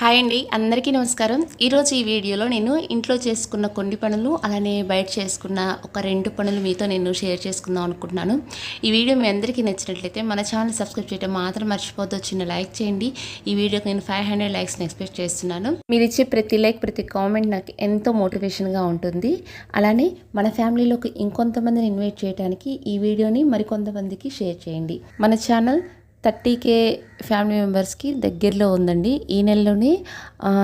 Hi అండి అందరికీ నమస్కారం. ఈరోజు ఈ వీడియోలో నేను ఇంట్లో చేసుకున్న కొన్ని పనులు అలానే బయట చేసుకున్న ఒక రెండు పనులు మీతో నేను షేర్ చేసుకుందాం అనుకుంటున్నాను. ఈ వీడియో మీ అందరికీ నచ్చినట్లయితే మన ఛానల్ సబ్స్క్రైబ్ చేయడం మాత్రం మర్చిపోద్దు చిన్న లైక్ చేయండి. ఈ వీడియోకి నేను ఫైవ్ హండ్రెడ్ లైక్స్ని ఎక్స్పెక్ట్ చేస్తున్నాను. మీరు ఇచ్చే ప్రతి లైక్ ప్రతి కామెంట్ నాకు ఎంతో మోటివేషన్గా ఉంటుంది. అలానే మన ఫ్యామిలీలోకి ఇంకొంతమందిని ఇన్వైట్ చేయడానికి ఈ వీడియోని మరికొంతమందికి షేర్ చేయండి. మన ఛానల్ థర్టీ కే ఫ్యామిలీ మెంబర్స్కి దగ్గరలో ఉందండి. ఈ నెలలోనే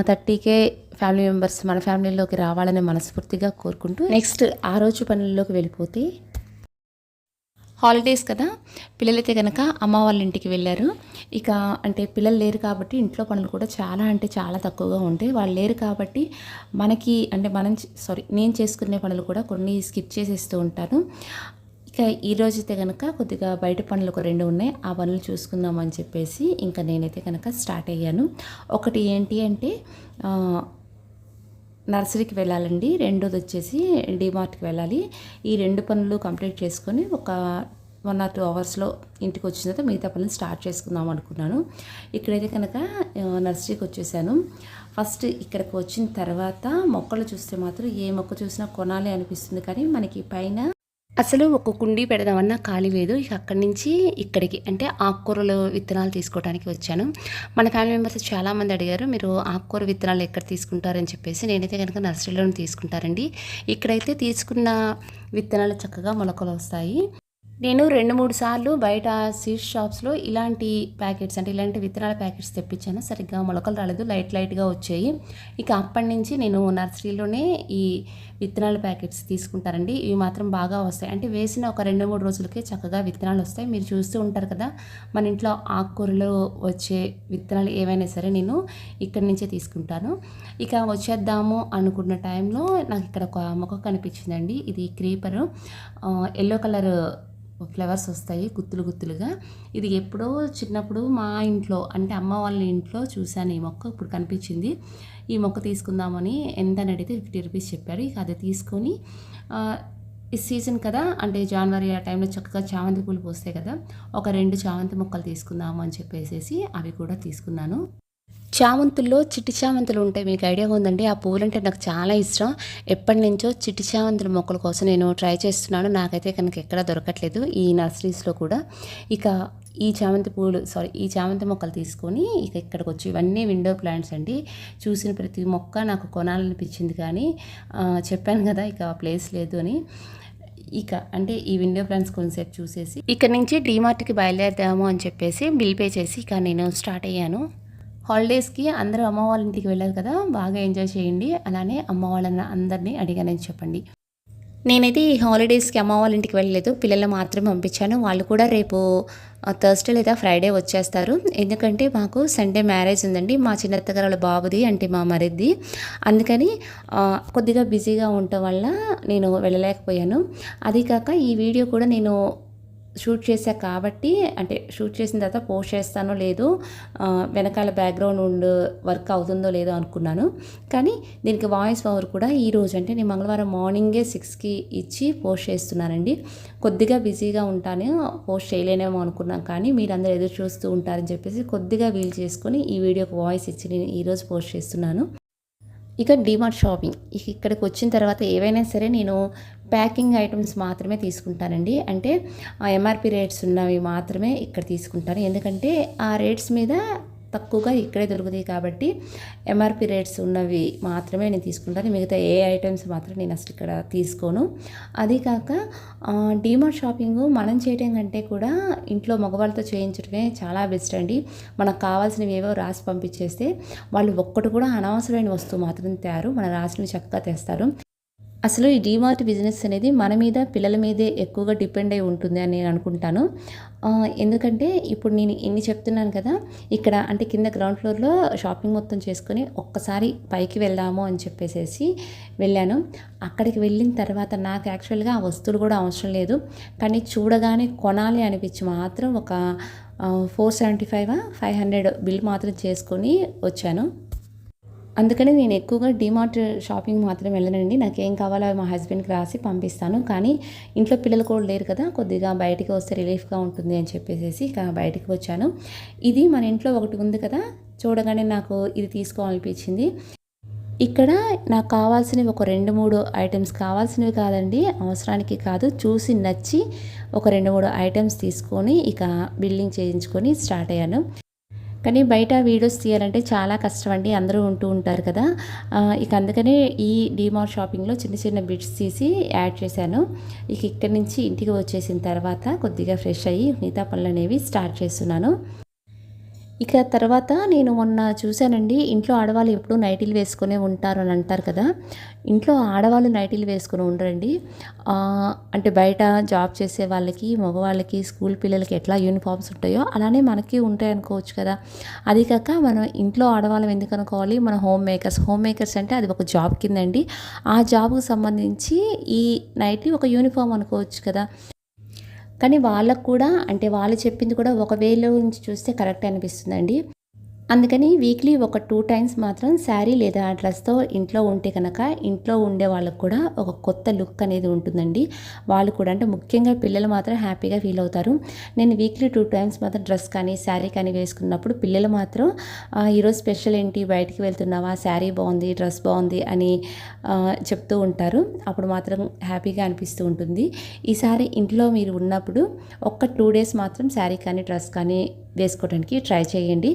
థర్టీ కే ఫ్యామిలీ మెంబర్స్ మన ఫ్యామిలీలోకి రావాలని మనస్ఫూర్తిగా కోరుకుంటూ నెక్స్ట్ ఆ రోజు పనుల్లోకి వెళ్ళిపోతే? హాలిడేస్ కదా. పిల్లలైతే కనుక అమ్మ వాళ్ళ ఇంటికి వెళ్ళారు. ఇక అంటే పిల్లలు లేరు కాబట్టి ఇంట్లో పనులు కూడా చాలా అంటే చాలా తక్కువగా ఉంటాయి. వాళ్ళు లేరు కాబట్టి మనకి అంటే మనం సారీ నేను చేసుకునే పనులు కూడా కొన్ని స్కిప్ చేసేస్తూ ఉంటాను. ఇక ఈరోజు అయితే కనుక కొద్దిగా బయట పనులు ఒక రెండు ఉన్నాయి. ఆ పనులు చూసుకుందాం అని చెప్పేసి ఇంకా నేనైతే కనుక స్టార్ట్ అయ్యాను. ఒకటి ఏంటి అంటే నర్సరీకి వెళ్ళాలండి. రెండోది వచ్చేసి డిమార్ట్కి వెళ్ళాలి. ఈ రెండు పనులు కంప్లీట్ చేసుకొని ఒక వన్ ఆర్ టూ అవర్స్లో ఇంటికి వచ్చిన తర్వాత మిగతా పనులు స్టార్ట్ చేసుకుందాం అనుకున్నాను. ఇక్కడైతే కనుక నర్సరీకి వచ్చేసాను. ఫస్ట్ ఇక్కడికి వచ్చిన తర్వాత మొక్కలు చూస్తే మాత్రం ఏ మొక్క చూసినా కొనాలి అనిపిస్తుంది. కానీ మనకి పైన అసలు ఒక కుండీ పెడదామన్నా ఖాళీ లేదు. ఇక అక్కడి నుంచి ఇక్కడికి అంటే ఆకుకూరలు విత్తనాలు తీసుకోవడానికి వచ్చాను. మన ఫ్యామిలీ మెంబర్స్ చాలామంది అడిగారు మీరు ఆకుకూర విత్తనాలు ఎక్కడ తీసుకుంటారని చెప్పేసి నేనైతే కనుక నర్సరీలోనే తీసుకుంటారండి ఇక్కడైతే తీసుకున్న విత్తనాలు చక్కగా మొలకలు వస్తాయి. నేను రెండు మూడు సార్లు బయట సీడ్ షాప్స్లో ఇలాంటి ప్యాకెట్స్ అంటే ఇలాంటి విత్తనాల ప్యాకెట్స్ తెప్పించాను. సరిగ్గా మొలకలు రాలేదు లైట్ లైట్గా వచ్చాయి. ఇక అప్పటి నుంచి నేను నర్సరీలోనే ఈ విత్తనాల ప్యాకెట్స్ తీసుకుంటారండి ఇవి మాత్రం బాగా వస్తాయి. అంటే వేసిన ఒక రెండు మూడు రోజులకే చక్కగా విత్తనాలు వస్తాయి. మీరు చూస్తూ ఉంటారు కదా మన ఇంట్లో ఆకుకూరలో వచ్చే విత్తనాలు ఏవైనా సరే నేను ఇక్కడి నుంచే తీసుకుంటాను. ఇక వచ్చేద్దాము అనుకున్న టైంలో నాకు ఇక్కడ ఒక మొక్క కనిపించిందండి. ఇది క్రీపరు. ఎల్లో కలర్ ఫ్లవర్స్ వస్తాయి గుత్తులు గుత్తులుగా. ఇది ఎప్పుడో చిన్నప్పుడు మా ఇంట్లో అంటే అమ్మ వాళ్ళ ఇంట్లో చూశాను ఈ మొక్క ఇప్పుడు కనిపించింది. ఈ మొక్క తీసుకుందామని ఎంత అని అడిగితే ఫిఫ్టీ రూపీస్ చెప్పారు. ఇక అది తీసుకొని ఈ సీజన్ కదా అంటే జనవరి ఆ టైంలో చక్కగా చామంతి పూలు పోస్తాయి కదా ఒక రెండు చామంతి మొక్కలు తీసుకుందాము అని చెప్పేసి అవి కూడా తీసుకున్నాను. చామంతుల్లో చిట్టి చామంతులు ఉంటాయి మీకు ఐడియా ఉందండి. ఆ పువ్వులంటే నాకు చాలా ఇష్టం. ఎప్పటి నుంచో చిట్టి చామంతుల మొక్కల కోసం నేను ట్రై చేస్తున్నాను. నాకైతే కనుక ఎక్కడ దొరకట్లేదు ఈ నర్సరీస్లో కూడా. ఇక ఈ చామంతి పూలు సారీ ఈ చామంతి మొక్కలు తీసుకొని ఇక ఇక్కడికి వచ్చి ఇవన్నీ విండో ప్లాంట్స్ అండి. చూసిన ప్రతి మొక్క నాకు కొనాలనిపించింది కానీ చెప్పాను కదా ఇక ప్లేస్ లేదు అని. ఇక అంటే ఈ విండో ప్లాన్స్ కొంచెంసేపు చూసేసి ఇక్కడ నుంచి డీమార్ట్కి బయలుదేరదాము అని చెప్పేసి బిల్ పే చేసి ఇక నేను స్టార్ట్ అయ్యాను. హాలిడేస్కి అందరూ అమ్మ వాళ్ళ ఇంటికి వెళ్ళారు కదా బాగా ఎంజాయ్ చేయండి. అలానే అమ్మ వాళ్ళని అందరినీ అడిగానని చెప్పండి. నేనైతే ఈ హాలిడేస్కి అమ్మ వాళ్ళ ఇంటికి వెళ్ళలేదు. పిల్లలు మాత్రమే పంపించాను. వాళ్ళు కూడా రేపు థర్స్డే లేదా ఫ్రైడే వచ్చేస్తారు. ఎందుకంటే మాకు సండే మ్యారేజ్ ఉందండి. మా చిన్నత్తగారు వాళ్ళ బాబుది అంటే మా మరిది. అందుకని కొద్దిగా బిజీగా ఉండటం వల్ల నేను వెళ్ళలేకపోయాను. అది కాక ఈ వీడియో కూడా నేను షూట్ చేశా కాబట్టి అంటే షూట్ చేసిన తర్వాత పోస్ట్ చేస్తానో లేదో వెనకాల బ్యాక్గ్రౌండ్ వర్క్ అవుతుందో లేదో అనుకున్నాను. కానీ దీనికి వాయిస్ ఓవర్ కూడా ఈరోజు అంటే నేను మంగళవారం మార్నింగే సిక్స్కి ఇచ్చి పోస్ట్ చేస్తున్నానండి. కొద్దిగా బిజీగా ఉంటాను పోస్ట్ చేయలేనేమో అనుకున్నాం కానీ మీరందరూ ఎదురు చూస్తూ ఉంటారని చెప్పేసి కొద్దిగా వీలు చేసుకొని ఈ వీడియోకి వాయిస్ ఇచ్చి నేను ఈరోజు పోస్ట్ చేస్తున్నాను. ఇక డిమార్ట్ షాపింగ్. ఇక ఇక్కడికి వచ్చిన తర్వాత ఏవైనా సరే నేను ప్యాకింగ్ ఐటమ్స్ మాత్రమే తీసుకుంటానండి. అంటే ఎంఆర్పి రేట్స్ ఉన్నవి మాత్రమే ఇక్కడ తీసుకుంటాను. ఎందుకంటే ఆ రేట్స్ మీద తక్కువగా ఇక్కడే దొరుకుతాయి కాబట్టి ఎంఆర్పి రేట్స్ ఉన్నవి మాత్రమే నేను తీసుకుంటాను. మిగతా ఏ ఐటమ్స్ మాత్రం నేను అసలు ఇక్కడ తీసుకోను. అదీకాక కాక డిమార్ట్ షాపింగ్ మనం చేయడం కంటే కూడా ఇంట్లో మగవాళ్ళతో చేయించడమే చాలా బెస్ట్ అండి. మనకు కావాల్సినవి ఏవో రాసి పంపించేస్తే వాళ్ళు ఒక్కటి కూడా అనవసరమైన వస్తువు మాత్రం తేరు. మన రాసినవి చక్కగా తెస్తారు. అసలు ఈ డీమార్ట్ బిజినెస్ అనేది మన మీద పిల్లల మీదే ఎక్కువగా డిపెండ్ అయి ఉంటుంది అని నేను అనుకుంటాను. ఎందుకంటే ఇప్పుడు నేను ఇన్ని చెప్తున్నాను కదా ఇక్కడ అంటే కింద గ్రౌండ్ ఫ్లోర్లో షాపింగ్ మొత్తం చేసుకొని ఒక్కసారి పైకి వెళ్దాము అని చెప్పేసేసి వెళ్ళాను. అక్కడికి వెళ్ళిన తర్వాత నాకు యాక్చువల్గా ఆ వస్తువులు కూడా అవసరం లేదు. కానీ చూడగానే కొనాలి అనిపించి మాత్రం ఒక four seventy five five hundred bill మాత్రం చేసుకొని వచ్చాను. అందుకని నేను ఎక్కువగా డిమార్ట్ షాపింగ్ మాత్రం వెళ్ళనండి. నాకు ఏం కావాలో మా హస్బెండ్కి రాసి పంపిస్తాను. కానీ ఇంట్లో పిల్లలు కూడా లేరు కదా కొద్దిగా బయటికి వస్తే రిలీఫ్గా ఉంటుంది అని చెప్పేసి ఇక బయటికి వచ్చాను. ఇది మన ఇంట్లో ఒకటి ఉంది కదా చూడగానే నాకు ఇది తీసుకోవాలనిపించింది. ఇక్కడ నాకు కావాల్సినవి ఒక రెండు మూడు ఐటమ్స్ కావాల్సినవి కాదండి అవసరానికి కాదు. చూసి నచ్చి ఒక రెండు మూడు ఐటమ్స్ తీసుకొని ఇక బిల్డింగ్ చేయించుకొని స్టార్ట్ అయ్యాను. కానీ బయట వీడియోస్ తీయాలంటే చాలా కష్టం అండి అందరూ ఉంటూ ఉంటారు కదా. ఇక అందుకనే ఈ డిమార్ట్ షాపింగ్లో చిన్న చిన్న బిట్స్ తీసి యాడ్ చేశాను. ఇక ఇక్కడి నుంచి ఇంటికి వచ్చేసిన తర్వాత కొద్దిగా ఫ్రెష్ అయ్యి మిగతా పనులు అనేవి స్టార్ట్ చేస్తున్నాను. ఇక తర్వాత నేను మొన్న చూశానండి ఇంట్లో ఆడవాళ్ళు ఎప్పుడూ నైటీలు వేసుకునే ఉంటారు అని అంటారు కదా. ఇంట్లో ఆడవాళ్ళు నైటీలు వేసుకుని ఉండరండి. అంటే బయట జాబ్ చేసే వాళ్ళకి మగవాళ్ళకి స్కూల్ పిల్లలకి ఎట్లా యూనిఫామ్స్ ఉంటాయో అలానే మనకి ఉంటాయి అనుకోవచ్చు కదా. అది కాక మనం ఇంట్లో ఆడవాళ్ళం ఎందుకు అనుకోవాలి? మన హోమ్ మేకర్స్. హోమ్ మేకర్స్ అంటే అది ఒక జాబ్ కిందండి. ఆ జాబ్కి సంబంధించి ఈ నైటీ ఒక యూనిఫామ్ అనుకోవచ్చు కదా. కానీ వాళ్ళకు కూడా అంటే వాళ్ళు చెప్పింది కూడా ఒక వేలో నుంచి చూస్తే కరెక్ట్ అనిపిస్తుందండి. అందుకని వీక్లీ ఒక టూ టైమ్స్ మాత్రం శారీ లేదా డ్రెస్తో ఇంట్లో ఉంటే కనుక ఇంట్లో ఉండే వాళ్ళకు కూడా ఒక కొత్త లుక్ అనేది ఉంటుందండి. వాళ్ళు కూడా అంటే ముఖ్యంగా పిల్లలు మాత్రం హ్యాపీగా ఫీల్ అవుతారు. నేను వీక్లీ టూ టైమ్స్ మాత్రం డ్రెస్ కానీ శారీ కానీ వేసుకున్నప్పుడు పిల్లలు మాత్రం ఈరోజు స్పెషల్ ఏంటి? బయటికి వెళ్తున్నావా? శారీ బాగుంది డ్రెస్ బాగుంది అని చెప్తూ ఉంటారు. అప్పుడు మాత్రం హ్యాపీగా అనిపిస్తూ ఉంటుంది. ఈసారి ఇంట్లో మీరు ఉన్నప్పుడు ఒక్క టూ డేస్ మాత్రం శారీ కానీ డ్రెస్ కానీ వేసుకోవడానికి ట్రై చేయండి.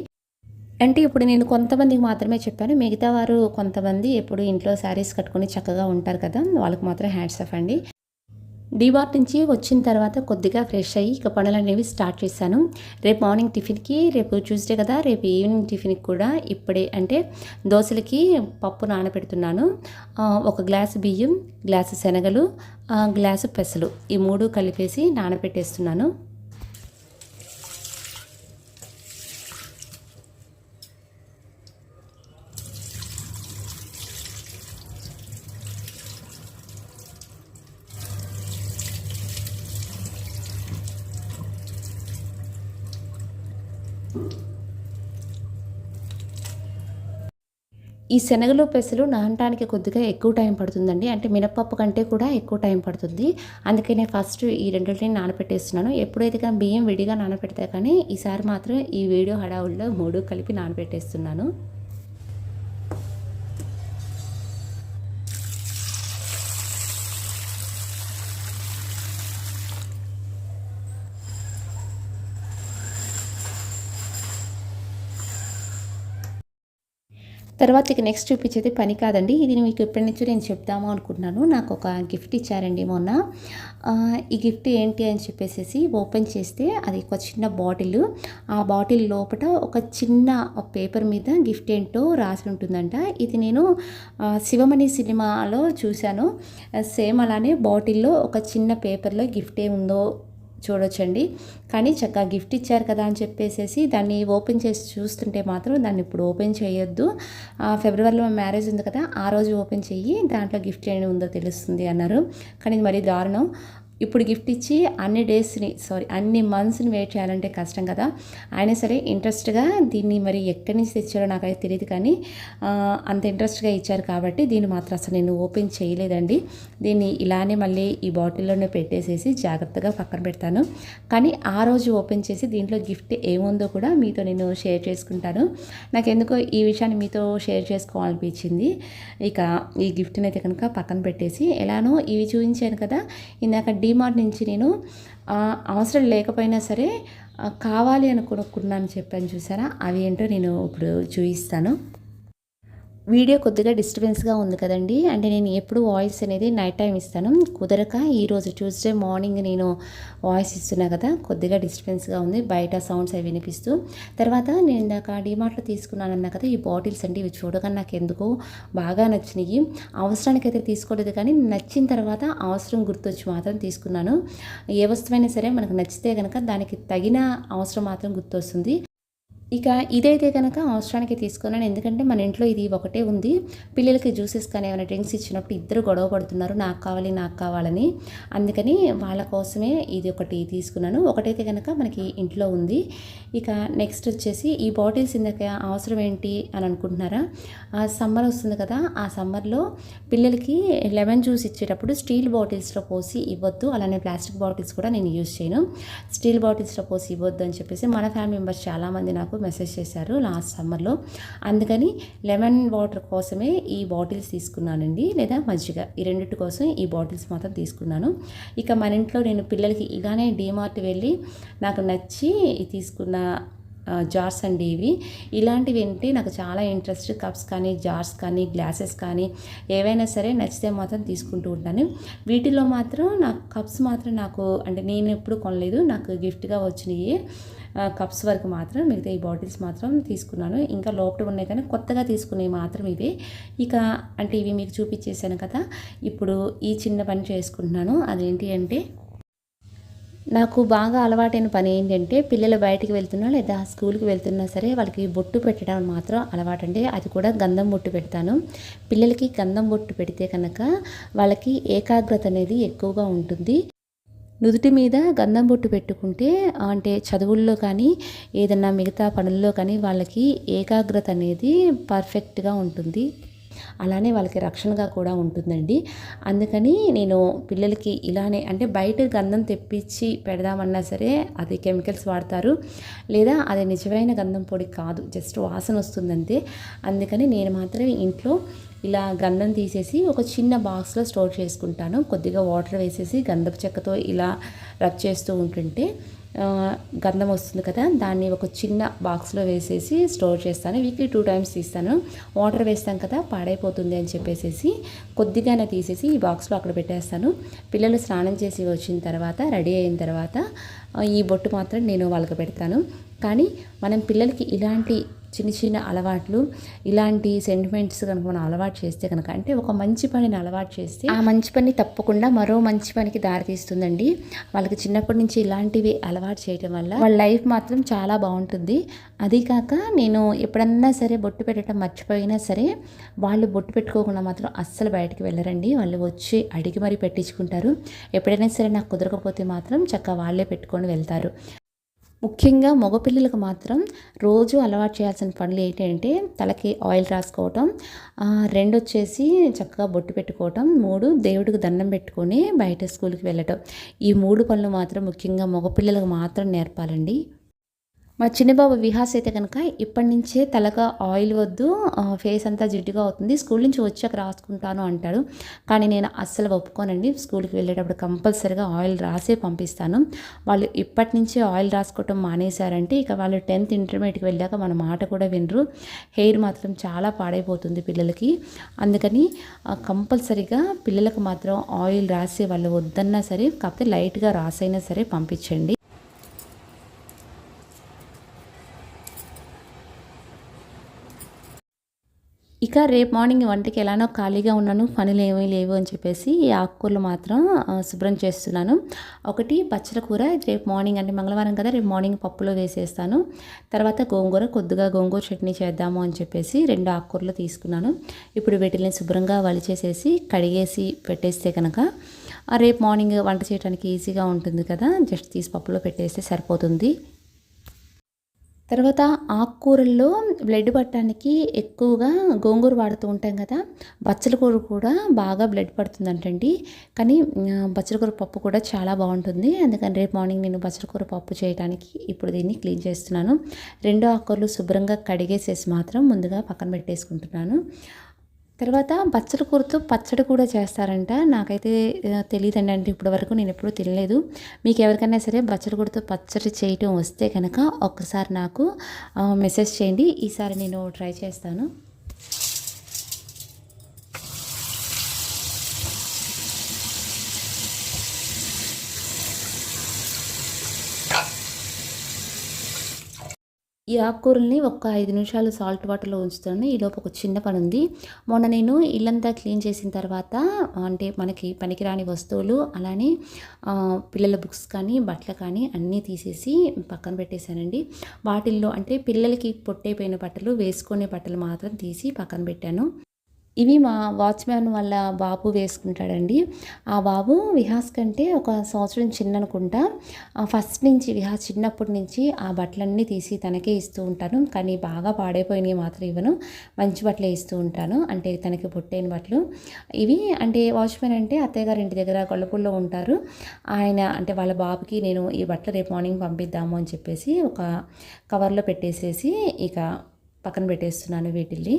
అంటే ఇప్పుడు నేను కొంతమందికి మాత్రమే చెప్పాను. మిగతా వారు కొంతమంది ఎప్పుడు ఇంట్లో శారీస్ కట్టుకొని చక్కగా ఉంటారు కదా వాళ్ళకి మాత్రం హ్యాండ్స్ ఆఫ్ అండి. డీబార్ నుంచి వచ్చిన తర్వాత కొద్దిగా ఫ్రెష్ అయ్యి ఇక పనులు అనేవి స్టార్ట్ చేశాను. రేపు మార్నింగ్ టిఫిన్కి రేపు ట్యూస్డే కదా రేపు ఈవినింగ్ టిఫిన్కి కూడా ఇప్పుడే అంటే దోశలకి పప్పు నానబెడుతున్నాను. ఒక గ్లాసు బియ్యం గ్లాసు శనగలు గ్లాసు పెసలు ఈ మూడు కలిపేసి నానబెట్టేస్తున్నాను. ఈ శనగలు పెసలు నానటానికి కొద్దిగా ఎక్కువ టైం పడుతుందండి. అంటే మినపప్పు కంటే కూడా ఎక్కువ టైం పడుతుంది. అందుకనే ఫస్ట్ ఈ రెండింటిని నానబెట్టేస్తున్నాను. ఎప్పుడైతే కానీ బియ్యం విడిగా నానబెడతా కానీ ఈసారి మాత్రం ఈ వీడియో హడావుల్లో మూడు కలిపి నానబెట్టేస్తున్నాను. తర్వాత ఇక నెక్స్ట్ చూపించేది పని కాదండి. ఇది మీకు ఎప్పటి నుంచో నేను చెప్దాము అనుకుంటున్నాను. నాకు ఒక గిఫ్ట్ ఇచ్చారండి మొన్న. ఈ గిఫ్ట్ ఏంటి అని చెప్పేసి ఓపెన్ చేస్తే అది ఒక చిన్న బాటిల్. ఆ బాటిల్ లోపల ఒక చిన్న పేపర్ మీద గిఫ్ట్ ఏంటో రాసి ఉంటుందంట. ఇది నేను శివమణి సినిమాలో చూశాను. సేమ్ అలానే బాటిల్లో ఒక చిన్న పేపర్లో గిఫ్ట్ ఏముందో చూడొచ్చండి. కానీ చక్కగా గిఫ్ట్ ఇచ్చారు కదా అని చెప్పేసి దాన్ని ఓపెన్ చేసి చూస్తుంటే మాత్రం దాన్ని ఇప్పుడు ఓపెన్ చేయొద్దు. ఆ, ఫిబ్రవరిలో మ్యారేజ్ ఉంది కదా ఆ రోజు ఓపెన్ చెయ్యి దాంట్లో గిఫ్ట్ ఏమి ఉందో తెలుస్తుంది అన్నారు. కానీ ఇది మరీ దారుణం. ఇప్పుడు గిఫ్ట్ ఇచ్చి అన్ని డేస్ని సారీ అన్ని మంత్స్ని వెయిట్ చేయాలంటే కష్టం కదా. అయినా సరే ఇంట్రెస్ట్గా దీన్ని మరి ఎక్కడి నుంచి తెచ్చారో నాకైతే తెలియదు కానీ అంత ఇంట్రెస్ట్గా ఇచ్చారు కాబట్టి దీన్ని మాత్రం అసలు నేను ఓపెన్ చేయలేదండి. దీన్ని ఇలానే మళ్ళీ ఈ బాటిల్లోనే పెట్టేసేసి జాగ్రత్తగా పక్కన పెడతాను. కానీ ఆ రోజు ఓపెన్ చేసి దీంట్లో గిఫ్ట్ ఏముందో కూడా మీతో నేను షేర్ చేసుకుంటాను. నాకు ఎందుకో ఈ విషయాన్ని మీతో షేర్ చేసుకోవాలనిపించింది. ఇక ఈ గిఫ్ట్ని అయితే కనుక పక్కన పెట్టేసి ఎలానో ఇవి చూపించాను కదా ఇందాక డీమార్ట్ నుంచి నేను అవసరం లేకపోయినా సరే కావాలి అని కొనుక్కున్నాను చెప్పాను చూసారా? అవి ఏంటో నేను ఇప్పుడు చూపిస్తాను. వీడియో కొద్దిగా డిస్టర్బెన్స్గా ఉంది కదండి. అంటే నేను ఎప్పుడు వాయిస్ అనేది నైట్ టైం ఇస్తాను. కుదరక ఈరోజు ట్యూస్డే మార్నింగ్ నేను వాయిస్ ఇస్తున్నా కదా కొద్దిగా డిస్టర్బెన్స్గా ఉంది. బయట సౌండ్స్ అవి వినిపిస్తూ. తర్వాత నేను ఇందాక డిమార్ట్లో తీసుకున్నాను అన్నా కదా ఈ బాటిల్స్ అండి ఇవి చూడగా నాకు ఎందుకో బాగా నచ్చినాయి. అవసరానికి అయితే తీసుకోలేదు కానీ నచ్చిన తర్వాత అవసరం గుర్తొచ్చి మాత్రం తీసుకున్నాను. ఏ వస్తువైనా సరే మనకు నచ్చితే కనుక దానికి తగిన అవసరం మాత్రం గుర్తొస్తుంది. ఇక ఇదైతే కనుక అవసరానికి తీసుకున్నాను. ఎందుకంటే మన ఇంట్లో ఇది ఒకటే ఉంది. పిల్లలకి జ్యూసెస్ కానీ ఏమైనా డ్రింక్స్ ఇచ్చినప్పుడు ఇద్దరు గొడవ పడుతున్నారు. నాకు కావాలి నాకు కావాలని. అందుకని వాళ్ళ కోసమే ఇది ఒకటి తీసుకున్నాను. ఒకటైతే కనుక మనకి ఇంట్లో ఉంది. ఇక నెక్స్ట్ వచ్చేసి ఈ బాటిల్స్ ఇందాక అవసరం ఏంటి అని అనుకుంటున్నారా? ఆ సమ్మర్ వస్తుంది కదా. ఆ సమ్మర్లో పిల్లలకి లెమన్ జ్యూస్ ఇచ్చేటప్పుడు స్టీల్ బాటిల్స్లో పోసి ఇవ్వద్దు. అలానే ప్లాస్టిక్ బాటిల్స్ కూడా నేను యూజ్ చేయను. స్టీల్ బాటిల్స్లో పోసి ఇవ్వద్దు అని చెప్పేసి మన ఫ్యామిలీ మెంబర్స్ చాలామంది నాకు మెసేజ్ చేశారు లాస్ట్ సమ్మర్లో. అందుకని లెమన్ వాటర్ కోసమే ఈ బాటిల్స్ తీసుకున్నానండి. లేదా మజ్జిగ ఈ రెండింటి కోసం ఈ బాటిల్స్ మాత్రం తీసుకున్నాను. ఇక మన ఇంట్లో నేను పిల్లలకి ఇలానే డీమార్ట్ వెళ్ళి నాకు నచ్చి తీసుకున్న జార్స్ అండి ఇవి ఇలాంటివి ఏంటి నాకు చాలా ఇంట్రెస్ట్. కప్స్ కానీ జార్స్ కానీ గ్లాసెస్ కానీ ఏవైనా సరే నచ్చితే మాత్రం తీసుకుంటూ ఉంటాను. వీటిలో మాత్రం నాకు కప్స్ మాత్రం నాకు అంటే నేను ఎప్పుడు కొనలేదు. నాకు గిఫ్ట్గా వచ్చినాయి. కప్స్ వరకు మాత్రం మిగతా ఈ బాటిల్స్ మాత్రం తీసుకున్నాను. ఇంకా లోపల ఉన్నాయి కానీ కొత్తగా తీసుకునేవి మాత్రం ఇవి. ఇక అంటే ఇవి మీకు చూపించేశాను కదా. ఇప్పుడు ఈ చిన్న పని చేసుకుంటున్నాను. అదేంటి అంటే నాకు బాగా అలవాటైన పని ఏంటంటే పిల్లలు బయటికి వెళ్తున్నా లేదా స్కూల్కి వెళ్తున్నా సరే వాళ్ళకి బొట్టు పెట్టడం మాత్రం అలవాటు అంటే అది కూడా గంధం బొట్టు పెడతాను. పిల్లలకి గంధం బొట్టు పెడితే కనుక వాళ్ళకి ఏకాగ్రత అనేది ఎక్కువగా ఉంటుంది. నుదుటి మీద గంధం బొట్టు పెట్టుకుంటే అంటే చదువుల్లో కానీ ఏదన్నా మిగతా పనుల్లో కానీ వాళ్ళకి ఏకాగ్రత అనేది పర్ఫెక్ట్గా ఉంటుంది. అలానే వాళ్ళకి రక్షణగా కూడా ఉంటుందండి. అందుకని నేను పిల్లలకి ఇలానే అంటే బయట గంధం తెప్పించి పెడదామన్నా సరే అది కెమికల్స్ వాడతారు. లేదా అది నిజమైన గంధం పొడి కాదు జస్ట్ వాసన వస్తుందంతే. అందుకని నేను మాత్రం ఇంట్లో ఇలా గంధం తీసేసి ఒక చిన్న బాక్స్లో స్టోర్ చేసుకుంటాను. కొద్దిగా వాటర్ వేసేసి గంధపు చెక్కతో ఇలా రబ్ చేస్తూ ఉంటుంటే గంధం వస్తుంది కదా దాన్ని ఒక చిన్న బాక్స్లో వేసేసి స్టోర్ చేస్తాను. వీక్లీ టూ టైమ్స్ తీస్తాను. వాటర్ వేస్తాం కదా పాడైపోతుంది అని చెప్పేసి కొద్దిగానే తీసేసి ఈ బాక్స్లో అక్కడ పెట్టేస్తాను. పిల్లలు స్నానం చేసి వచ్చిన తర్వాత రెడీ అయిన తర్వాత ఈ బొట్టు మాత్రం నేను వాళ్ళకి పెడతాను. కానీ మనం పిల్లలకి ఇలాంటి చిన్న చిన్న అలవాట్లు ఇలాంటి సెంటిమెంట్స్ కనుక మనం అలవాటు చేస్తే కనుక అంటే ఒక మంచి పనిని అలవాటు చేస్తే ఆ మంచి పని తప్పకుండా మరో మంచి పనికి దారితీస్తుందండి. వాళ్ళకి చిన్నప్పటి నుంచి ఇలాంటివి అలవాటు చేయడం వల్ల వాళ్ళ లైఫ్ మాత్రం చాలా బాగుంటుంది. అది కాక నేను ఎప్పుడన్నా సరే బొట్టు పెట్టడం మర్చిపోయినా సరే వాళ్ళు బొట్టు పెట్టుకోకుండా మాత్రం అస్సలు బయటికి వెళ్ళరండి. వాళ్ళు వచ్చి అడిగి మరీ పెట్టించుకుంటారు. ఎప్పుడైనా సరే నాకు కుదరకపోతే మాత్రం చక్కగా వాళ్ళే పెట్టుకొని వెళ్తారు. ముఖ్యంగా మగపిల్లలకు మాత్రం రోజు అలవాటు చేయాల్సిన పనులు ఏంటంటే తలకి ఆయిల్ రాసుకోవటం రెండు వచ్చేసి చక్కగా బొట్టు పెట్టుకోవటం మూడు దేవుడికి దండం పెట్టుకొని బయట స్కూల్కి వెళ్ళటం. ఈ మూడు పనులు మాత్రం ముఖ్యంగా మగపిల్లలకు మాత్రం నేర్పాలండి. మా చిన్నబాబు విహాస్ అయితే కనుక ఇప్పటి నుంచే తలగా ఆయిల్ వద్దు ఫేస్ అంతా జిడ్డుగా అవుతుంది స్కూల్ నుంచి వచ్చాక రాసుకుంటాను అంటాడు. కానీ నేను అస్సలు ఒప్పుకోనండి. స్కూల్కి వెళ్ళేటప్పుడు కంపల్సరిగా ఆయిల్ రాసే పంపిస్తాను. వాళ్ళు ఇప్పటి నుంచే ఆయిల్ రాసుకోవటం మానేశారంటే ఇక వాళ్ళు టెన్త్ ఇంటర్మీడియట్కి వెళ్ళాక మన మాట కూడా వినరు. హెయిర్ మాత్రం చాలా పాడైపోతుంది పిల్లలకి. అందుకని కంపల్సరిగా పిల్లలకు మాత్రం ఆయిల్ రాసే వాళ్ళు వద్దన్నా సరే కాకపోతే లైట్గా రాసైనా సరే పంపించండి. ఇక రేపు మార్నింగ్ వంటకి ఎలానో ఖాళీగా ఉన్నాను పనులు ఏమీ లేవు అని చెప్పేసి ఈ ఆకుకూరలు మాత్రం శుభ్రం చేస్తున్నాను. ఒకటి పచ్చల కూర ఇది రేపు మార్నింగ్ అంటే మంగళవారం కదా రేపు మార్నింగ్ పప్పులో వేసేస్తాను. తర్వాత గోంగూర కొద్దిగా గోంగూర చట్నీ చేద్దాము అని చెప్పేసి రెండు ఆకుకూరలు తీసుకున్నాను. ఇప్పుడు వీటిని శుభ్రంగా వలిచేసేసి కడిగేసి పెట్టేస్తే కనుక ఆ, రేపు మార్నింగ్ వంట చేయడానికి ఈజీగా ఉంటుంది కదా జస్ట్ తీసి పప్పులో పెట్టేస్తే సరిపోతుంది. తర్వాత ఆకుకూరల్లో బ్లడ్ పట్టడానికి ఎక్కువగా గోంగూర వాడుతూ ఉంటాం కదా బచ్చలకూర కూడా బాగా బ్లడ్ పడుతుందంటండి. కానీ బచ్చలకూర పప్పు కూడా చాలా బాగుంటుంది. అందుకని రేపు మార్నింగ్ నేను బచ్చలకూర పప్పు చేయడానికి ఇప్పుడు దీన్ని క్లీన్ చేస్తున్నాను. రెండు ఆకుకూరలు శుభ్రంగా కడిగేసేసి మాత్రం ముందుగా పక్కన పెట్టేసుకుంటున్నాను. తర్వాత బచ్చల కూరతో పచ్చడి కూడా చేస్తారంట. నాకైతే తెలియదండి అంటే ఇప్పటి వరకు నేను ఎప్పుడూ తినలేదు. మీకు ఎవరికైనా సరే బచ్చల కూరతో పచ్చడి చేయటం వస్తే కనుక ఒక్కసారి నాకు మెసేజ్ చేయండి. ఈసారి నేను ట్రై చేస్తాను. ఈ ఆకుకూరల్ని ఒక ఐదు నిమిషాలు సాల్ట్ వాటర్లో ఉంచుతాను. ఈలోపు ఒక చిన్న పని ఉంది. మొన్న నేను ఇల్లంతా క్లీన్ చేసిన తర్వాత అంటే మనకి పనికిరాని వస్తువులు అలానే పిల్లల బుక్స్ కానీ బట్టలు కానీ అన్నీ తీసేసి పక్కన పెట్టేశానండి. వాటిల్లో అంటే పిల్లలకి పొట్టైపోయిన బట్టలు వేసుకునే బట్టలు మాత్రం తీసి పక్కన పెట్టాను. ఇవి మా వాచ్మ్యాన్ వాళ్ళ బాబు వేసుకుంటాడండి. ఆ బాబు విహాస్ కంటే ఒక సంవత్సరం చిన్న అనుకుంటా ఫస్ట్ నుంచి విహాస్ చిన్నప్పటి నుంచి ఆ బట్టలన్నీ తీసి తనకే ఇస్తూ ఉంటాను. కానీ బాగా పాడైపోయినవి మాత్రం ఇవ్వను. మంచి బట్టలే ఇస్తూ ఉంటాను. అంటే తనకి పుట్టైన బట్టలు. ఇవి అంటే వాచ్మెన్ అంటే అత్తయ్య గారి ఇంటి దగ్గర గొల్లపూల్లో ఉంటారు. ఆయన అంటే వాళ్ళ బాబుకి నేను ఈ బట్టలు రేపు మార్నింగ్ పంపిద్దాము అని చెప్పేసి ఒక కవర్లో పెట్టేసేసి ఇక పక్కన పెట్టేస్తున్నాను వీటిల్ని.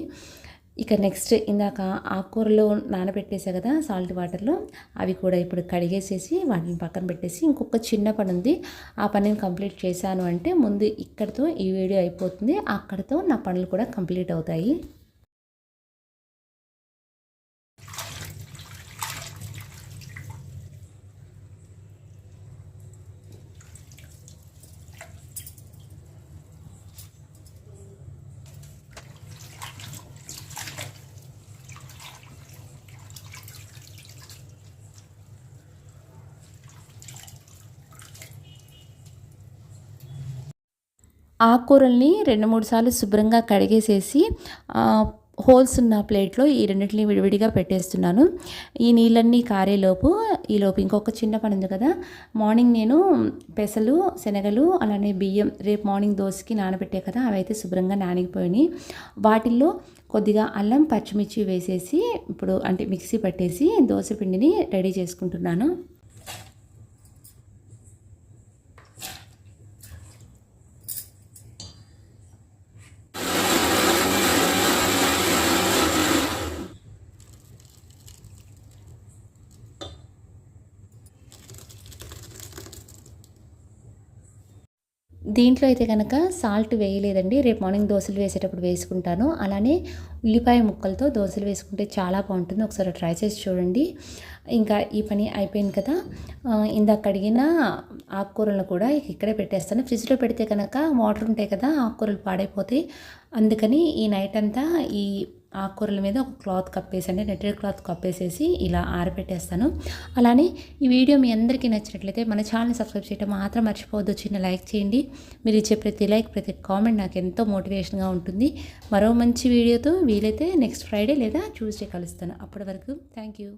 ఇక నెక్స్ట్ ఇందాక ఆకుకూరలు నానబెట్టేసా కదా సాల్ట్ వాటర్లో అవి కూడా ఇప్పుడు కడిగేసేసి వాటిని పక్కన పెట్టేసి ఇంకొక చిన్న పని ఉంది. ఆ పనిని కంప్లీట్ చేశాను అంటే ముందు ఇక్కడితో ఈ వీడియో అయిపోతుంది. అక్కడితో నా పనులు కూడా కంప్లీట్ అవుతాయి. ఆకుకూరల్ని రెండు మూడు సార్లు శుభ్రంగా కడిగేసేసి హోల్స్ ఉన్న ప్లేట్లో ఈ రెండింటిని విడివిడిగా పెట్టేస్తున్నాను. ఈ నీళ్ళన్నీ కారేలోపు. ఈలోపు ఇంకొక చిన్న పని ఉంది కదా. మార్నింగ్ నేను పెసలు శనగలు అలానే బియ్యం రేపు మార్నింగ్ దోశకి నానబెట్టే కదా అవి అయితే శుభ్రంగా నానిగిపోయినాయి. వాటిల్లో కొద్దిగా అల్లం పచ్చిమిర్చి వేసేసి ఇప్పుడు అంటే మిక్సీ పట్టేసి దోశ పిండిని రెడీ చేసుకుంటున్నాను. దీంట్లో అయితే కనుక సాల్ట్ వేయలేదండి. రేపు మార్నింగ్ దోశలు వేసేటప్పుడు వేసుకుంటాను. అలానే ఉల్లిపాయ ముక్కలతో దోశలు వేసుకుంటే చాలా బాగుంటుంది. ఒకసారి ట్రై చేసి చూడండి. ఇంకా ఈ పని అయిపోయింది కదా. ఇందాక అడిగిన ఆకుకూరలను కూడా ఇక్కడే పెట్టేస్తాను. ఫ్రిడ్జ్లో పెడితే కనుక వాటర్ ఉంటాయి కదా ఆకుకూరలు పాడైపోతాయి. అందుకని ఈ నైట్ అంతా ఈ ఆకుకూరల మీద ఒక క్లాత్ కప్పేసి అంటే నెట్టెడ్ క్లాత్ కప్పేసేసి ఇలా ఆరబెట్టేస్తాను. అలానే ఈ వీడియో మీ అందరికీ నచ్చినట్లయితే మన ఛానల్ని సబ్స్క్రైబ్ చేయడం మాత్రం మర్చిపోవద్దు. చిన్న లైక్ చేయండి. మీరు ఇచ్చే ప్రతి లైక్ ప్రతి కామెంట్ నాకు ఎంతో మోటివేషన్గా ఉంటుంది. మరో మంచి వీడియోతో వీలైతే నెక్స్ట్ ఫ్రైడే లేదా ట్యూస్డే కలుస్తాను. అప్పటి వరకు థ్యాంక్ యూ.